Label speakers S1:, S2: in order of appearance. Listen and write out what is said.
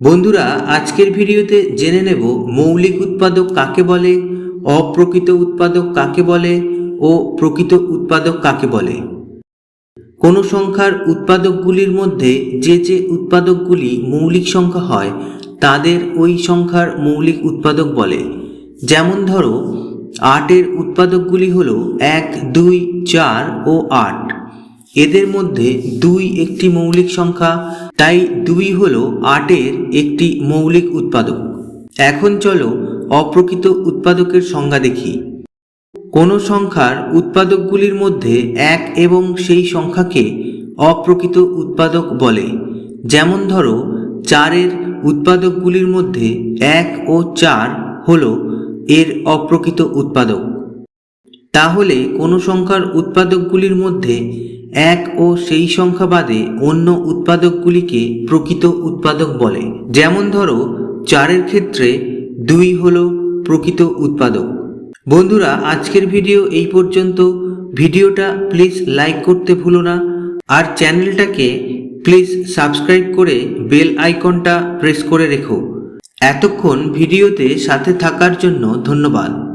S1: বন্ধুরা, আজকের ভিডিওতে জেনে নেব মৌলিক উৎপাদক কাকে বলে, অপ্রকৃত উৎপাদক কাকে বলে ও প্রকৃত উৎপাদক কাকে বলে। কোনো সংখ্যার উৎপাদকগুলির মধ্যে যে যে উৎপাদকগুলি মৌলিক সংখ্যা হয়, তাদের ওই সংখ্যার মৌলিক উৎপাদক বলে। যেমন ধরো, আটের উৎপাদকগুলি হলো এক, দুই, চার ও আট। এদের মধ্যে দুই একটি মৌলিক সংখ্যা তাই দুই হলো আটের একটি মৌলিক উৎপাদক। এখন চলো অপ্রকৃত উৎপাদকের সংজ্ঞা দেখি। কোনো সংখ্যার উৎপাদকগুলির মধ্যে এক এবং সেই সংখ্যাকে অপ্রকৃত উৎপাদক বলে। যেমন ধরো, চারের উৎপাদকগুলির মধ্যে এক ও চার হল এর অপ্রকৃত উৎপাদক। তাহলে কোনো সংখ্যার উৎপাদকগুলির মধ্যে এক ও সেই সংখ্যা বাদে অন্য উৎপাদকগুলিকে প্রকৃত উৎপাদক বলে। যেমন ধরো, চারের ক্ষেত্রে দুই হল প্রকৃত উৎপাদক। বন্ধুরা, আজকের ভিডিও এই পর্যন্ত। ভিডিওটা প্লিজ লাইক করতে ভুলো না। আর চ্যানেলটাকে প্লিজ সাবস্ক্রাইব করে বেল আইকনটা প্রেস করে রেখো। এতক্ষণ ভিডিওতে সাথে থাকার জন্য ধন্যবাদ।